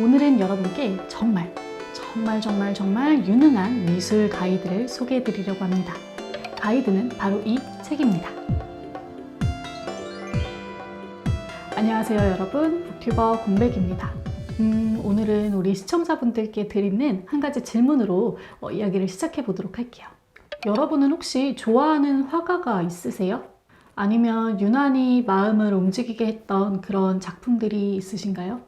오늘은 여러분께 정말 정말 정말 정말 유능한 미술 가이드를 소개해 드리려고 합니다. 가이드는 바로 이 책입니다. 안녕하세요 여러분 북튜버 공백입니다. 음, 오늘은 우리 시청자분들께 드리는 한 가지 질문으로 어, 이야기를 시작해 보도록 할게요. 여러분은 혹시 좋아하는 화가가 있으세요? 아니면 유난히 마음을 움직이게 했던 그런 작품들이 있으신가요?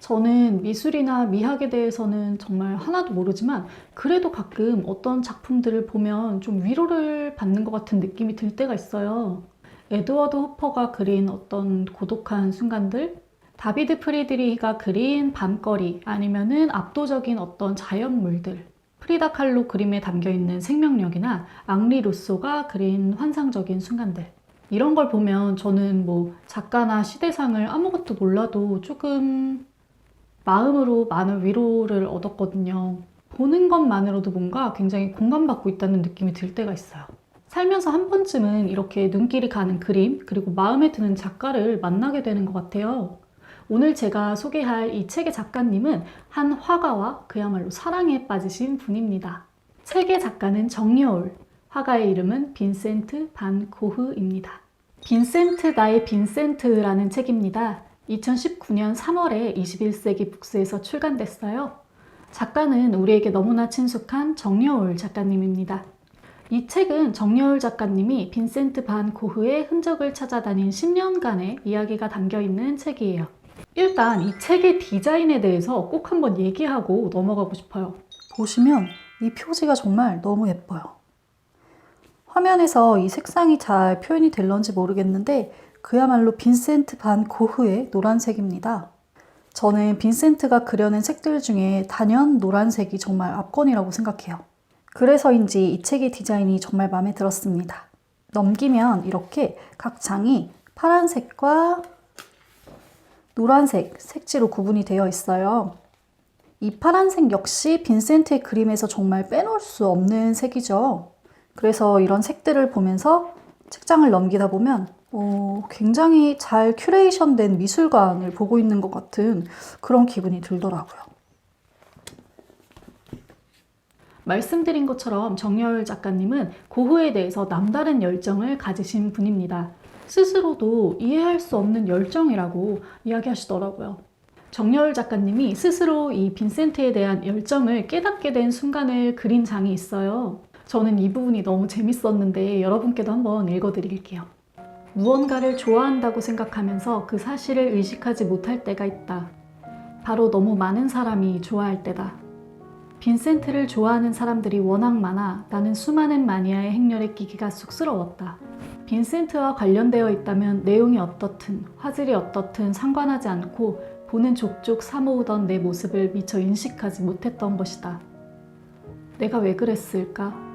저는 미술이나 미학에 대해서는 정말 하나도 모르지만 그래도 가끔 어떤 작품들을 보면 좀 위로를 받는 것 같은 느낌이 들 때가 있어요. 에드워드 호퍼가 그린 어떤 고독한 순간들, 다비드 프리드리히가 그린 밤거리 아니면은 압도적인 어떤 자연물들, 프리다 칼로 그림에 담겨 있는 생명력이나 앙리 루소가 그린 환상적인 순간들. 이런 걸 보면 저는 뭐 작가나 시대상을 아무것도 몰라도 조금 마음으로 많은 위로를 얻었거든요. 보는 것만으로도 뭔가 굉장히 공감받고 있다는 느낌이 들 때가 있어요. 살면서 한 번쯤은 이렇게 눈길이 가는 그림, 그리고 마음에 드는 작가를 만나게 되는 것 같아요. 오늘 제가 소개할 이 책의 작가님은 한 화가와 그야말로 사랑에 빠지신 분입니다. 책의 작가는 정여울, 화가의 이름은 빈센트 반 고흐입니다. 빈센트 나의 빈센트라는 책입니다. 2019년 3월에 21세기 북스에서 출간됐어요. 작가는 우리에게 너무나 친숙한 정여울 작가님입니다. 이 책은 정여울 작가님이 빈센트 반 고흐의 흔적을 찾아다닌 10년간의 이야기가 담겨 있는 책이에요. 일단 이 책의 디자인에 대해서 꼭 한번 얘기하고 넘어가고 싶어요. 보시면 이 표지가 정말 너무 예뻐요. 화면에서 이 색상이 잘 표현이 될런지 모르겠는데 그야말로 빈센트 반 고흐의 노란색입니다. 저는 빈센트가 그려낸 색들 중에 단연 노란색이 정말 압권이라고 생각해요. 그래서인지 이 책의 디자인이 정말 마음에 들었습니다. 넘기면 이렇게 각 장이 파란색과 노란색 색지로 구분이 되어 있어요. 이 파란색 역시 빈센트의 그림에서 정말 빼놓을 수 없는 색이죠. 그래서 이런 색들을 보면서 책장을 넘기다 보면 어, 굉장히 잘 큐레이션된 미술관을 보고 있는 것 같은 그런 기분이 들더라고요. 말씀드린 것처럼 정여울 작가님은 고흐에 대해서 남다른 열정을 가지신 분입니다. 스스로도 이해할 수 없는 열정이라고 이야기하시더라고요. 정여울 작가님이 스스로 이 빈센트에 대한 열정을 깨닫게 된 순간을 그린 장이 있어요. 저는 이 부분이 너무 재밌었는데 여러분께도 한번 읽어드릴게요. 무언가를 좋아한다고 생각하면서 그 사실을 의식하지 못할 때가 있다. 바로 너무 많은 사람이 좋아할 때다. 빈센트를 좋아하는 사람들이 워낙 많아 나는 수많은 마니아의 행렬에 끼기가 쑥스러웠다. 빈센트와 관련되어 있다면 내용이 어떻든 화질이 어떻든 상관하지 않고 보는 족족 사모으던 내 모습을 미처 인식하지 못했던 것이다. 내가 왜 그랬을까?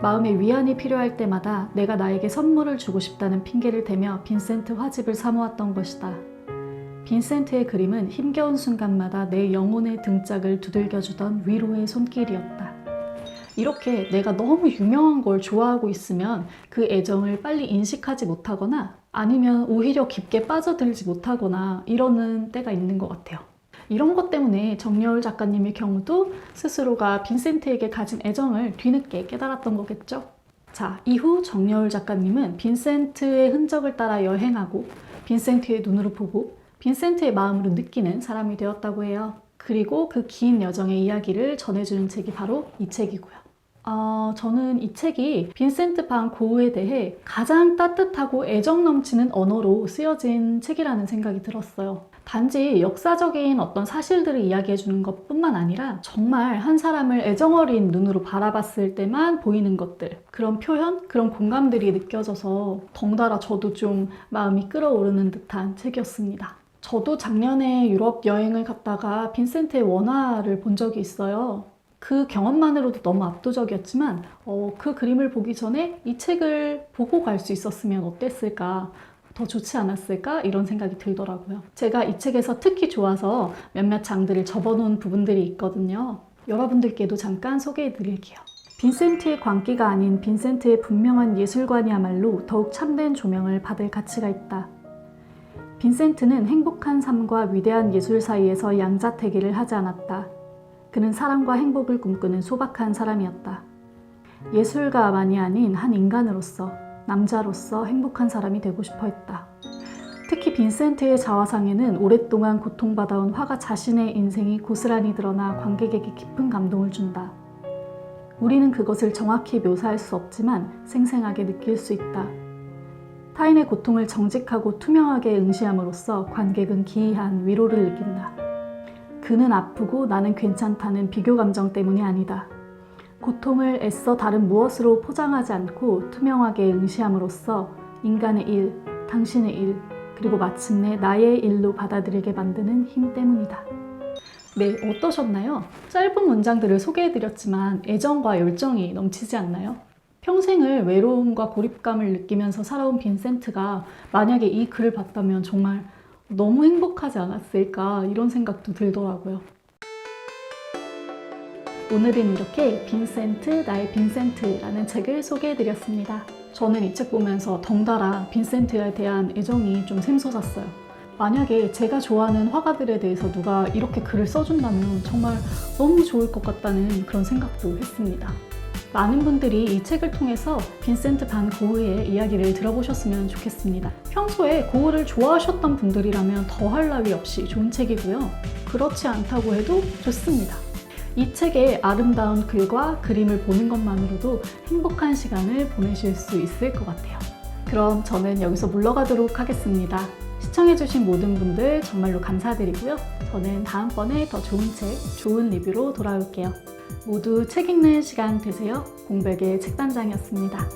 마음의 위안이 필요할 때마다 내가 나에게 선물을 주고 싶다는 핑계를 대며 빈센트 화집을 사모았던 것이다. 빈센트의 그림은 힘겨운 순간마다 내 영혼의 등짝을 두들겨주던 위로의 손길이었다. 이렇게 내가 너무 유명한 걸 좋아하고 있으면 그 애정을 빨리 인식하지 못하거나 아니면 오히려 깊게 빠져들지 못하거나 이러는 때가 있는 것 같아요. 이런 것 때문에 정여울 작가님의 경우도 스스로가 빈센트에게 가진 애정을 뒤늦게 깨달았던 거겠죠. 자, 이후 정여울 작가님은 빈센트의 흔적을 따라 여행하고 빈센트의 눈으로 보고 빈센트의 마음으로 느끼는 사람이 되었다고 해요. 그리고 그 긴 여정의 이야기를 전해주는 책이 바로 이 책이고요. 어, 저는 이 책이 빈센트 반 고흐에 대해 가장 따뜻하고 애정 넘치는 언어로 쓰여진 책이라는 생각이 들었어요. 단지 역사적인 어떤 사실들을 이야기해 주는 것 뿐만 아니라 정말 한 사람을 애정어린 눈으로 바라봤을 때만 보이는 것들, 그런 표현, 그런 공감들이 느껴져서 덩달아 저도 좀 마음이 끌어오르는 듯한 책이었습니다. 저도 작년에 유럽 여행을 갔다가 빈센트의 원화를 본 적이 있어요. 그 경험만으로도 너무 압도적이었지만 어, 그 그림을 보기 전에 이 책을 보고 갈 수 있었으면 어땠을까 더 좋지 않았을까 이런 생각이 들더라고요. 제가 이 책에서 특히 좋아서 몇몇 장들을 접어놓은 부분들이 있거든요. 여러분들께도 잠깐 소개해 드릴게요. 빈센트의 광기가 아닌 빈센트의 분명한 예술관이야말로 더욱 참된 조명을 받을 가치가 있다. 빈센트는 행복한 삶과 위대한 예술 사이에서 양자태기를 하지 않았다. 그는 사랑과 행복을 꿈꾸는 소박한 사람이었다. 예술가만이 아닌 한 인간으로서, 남자로서 행복한 사람이 되고 싶어 했다. 특히 빈센트의 자화상에는 오랫동안 고통받아온 화가 자신의 인생이 고스란히 드러나 관객에게 깊은 감동을 준다. 우리는 그것을 정확히 묘사할 수 없지만 생생하게 느낄 수 있다. 타인의 고통을 정직하고 투명하게 응시함으로써 관객은 기이한 위로를 느낀다. 그는 아프고 나는 괜찮다는 비교 감정 때문이 아니다. 고통을 애써 다른 무엇으로 포장하지 않고 투명하게 응시함으로써 인간의 일, 당신의 일, 그리고 마침내 나의 일로 받아들이게 만드는 힘 때문이다. 네, 어떠셨나요? 짧은 문장들을 소개해드렸지만 애정과 열정이 넘치지 않나요? 평생을 외로움과 고립감을 느끼면서 살아온 빈센트가 만약에 이 글을 봤다면 정말 너무 행복하지 않았을까 이런 생각도 들더라고요. 오늘은 이렇게 빈센트, 나의 빈센트라는 책을 소개해드렸습니다. 저는 이 책 보면서 덩달아 빈센트에 대한 애정이 좀 샘솟았어요. 만약에 제가 좋아하는 화가들에 대해서 누가 이렇게 글을 써준다면 정말 너무 좋을 것 같다는 그런 생각도 했습니다. 많은 분들이 이 책을 통해서 빈센트 반 고흐의 이야기를 들어보셨으면 좋겠습니다. 평소에 고흐를 좋아하셨던 분들이라면 더할 나위 없이 좋은 책이고요. 그렇지 않다고 해도 좋습니다. 이 책의 아름다운 글과 그림을 보는 것만으로도 행복한 시간을 보내실 수 있을 것 같아요. 그럼 저는 여기서 물러가도록 하겠습니다. 시청해주신 모든 분들 정말로 감사드리고요. 저는 다음번에 더 좋은 책, 좋은 리뷰로 돌아올게요. 모두 책 읽는 시간 되세요. 공백의 책단장이었습니다.